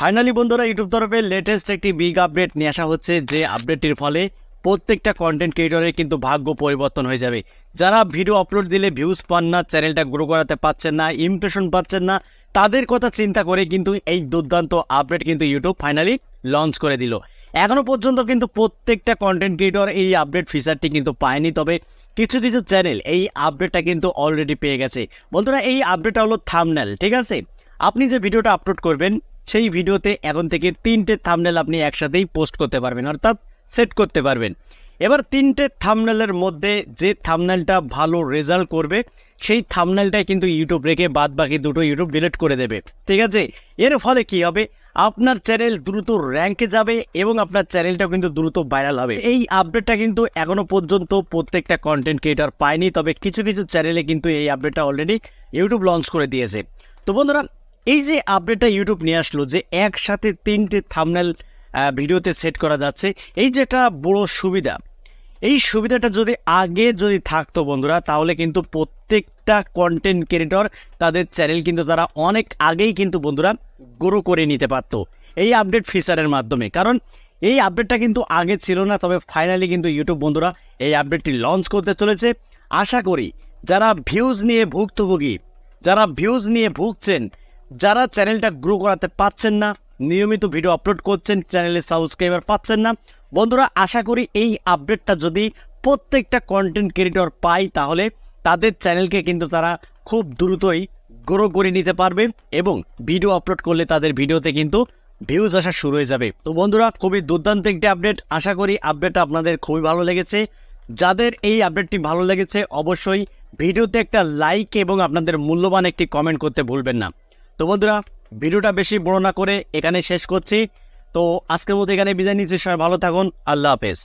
Finally বন্ধুরা YouTube তরফে latest একটি বিগ আপডেট নিয়ে আসা হচ্ছে, যে আপডেটটির ফলে প্রত্যেকটা কন্টেন্ট ক্রিয়েটরের কিন্তু ভাগ্য পরিবর্তন হয়ে যাবে। যারা ভিডিও আপলোড দিলে ভিউজ পান না চ্যানেলটা গ্রো করাতে পাচ্ছেন না ইমপ্রেশন পাচ্ছেন না, তাদের কথা চিন্তা করে কিন্তু এই দুর্দান্ত আপডেট কিন্তু ইউটিউব ফাইনালি লঞ্চ করে দিল। এখনও পর্যন্ত কিন্তু প্রত্যেকটা কন্টেন্ট ক্রিয়েটর এই আপডেট ফিচারটি কিন্তু পায়নি, তবে কিছু কিছু চ্যানেল এই আপডেটটা কিন্তু অলরেডি পেয়ে গেছে। বন্ধুরা, এই আপডেটটা হলো থামনেল ঠিক আছে? আপনি যে ভিডিওটা আপলোড করবেন সেই ভিডিওতে এখন থেকে তিনটে থামনেল আপনি একসাথেই পোস্ট করতে পারবেন, অর্থাৎ সেট করতে পারবেন। এবার তিনটে থামনেলের মধ্যে যে থামনেলটা ভালো রেজাল্ট করবে, সেই থামনেলটাই কিন্তু ইউটিউব রেখে বাদ বাকি দুটো ইউটিউব ডিলিট করে দেবে, ঠিক আছে? এর ফলে কি হবে? আপনার চ্যানেল দ্রুত র্যাঙ্কে যাবে এবং আপনার চ্যানেলটাও কিন্তু দ্রুত ভাইরাল হবে। এই আপডেটটা কিন্তু এখনও পর্যন্ত প্রত্যেকটা কন্টেন্ট ক্রিয়েটর পায়নি, তবে কিছু কিছু চ্যানেলে কিন্তু এই আপডেটটা অলরেডি ইউটিউব লঞ্চ করে দিয়েছে। তো বন্ধুরা এই যে আপডেটটা ইউটিউব নিয়ে আসলো যে একসাথে তিনটে থামনেল ভিডিওতে সেট করা যাচ্ছে, এই যেটা বড় সুবিধা। এই সুবিধাটা যদি আগে যদি থাকতো বন্ধুরা, তাহলে কিন্তু প্রত্যেকটা কন্টেন্ট ক্রিয়েটর তাদের চ্যানেল কিন্তু তারা অনেক আগেই কিন্তু বন্ধুরা গ্রো করে নিতে পারতো এই আপডেট ফিচারের মাধ্যমে। কারণ এই আপডেটটা কিন্তু আগে ছিল না, তবে ফাইনালি কিন্তু ইউটিউব বন্ধুরা এই আপডেটটি লঞ্চ করতে চলেছে। আশা করি যারা ভিউজ নিয়ে ভুক্তভোগী, যারা ভিউজ নিয়ে ভুগছেন যারা চ্যানেলটা গ্রো করাতে পাচ্ছেন না, নিয়মিত ভিডিও আপলোড করছেন চ্যানেলে সাবস্ক্রাইবার পাচ্ছেন না, বন্ধুরা, আশা করি এই আপডেটটা যদি প্রত্যেকটা কন্টেন্ট ক্রিয়েটর পায়, তাহলে তাদের চ্যানেলকে কিন্তু তারা খুব দ্রুতই গ্রো করে নিতে পারবে এবং ভিডিও আপলোড করলে তাদের ভিডিওতে কিন্তু ভিউজ আসা শুরু হয়ে যাবে। তো বন্ধুরা, খুবই দুর্দান্ত একটি আপডেট আশা করি আপডেটটা আপনাদের খুবই ভালো লেগেছে। যাদের এই আপডেটটি ভালো লেগেছে, অবশ্যই ভিডিওতে একটা লাইক এবং আপনাদের মূল্যবান একটি কমেন্ট করতে ভুলবেন না। তো বন্ধুরা, ভিডিওটা বেশি বড় না করে এখানে শেষ করছি। তো আজকের মতো এখানে বিদায় নিচ্ছি, সবাই ভালো থাকুন, আল্লাহ হাফেজ।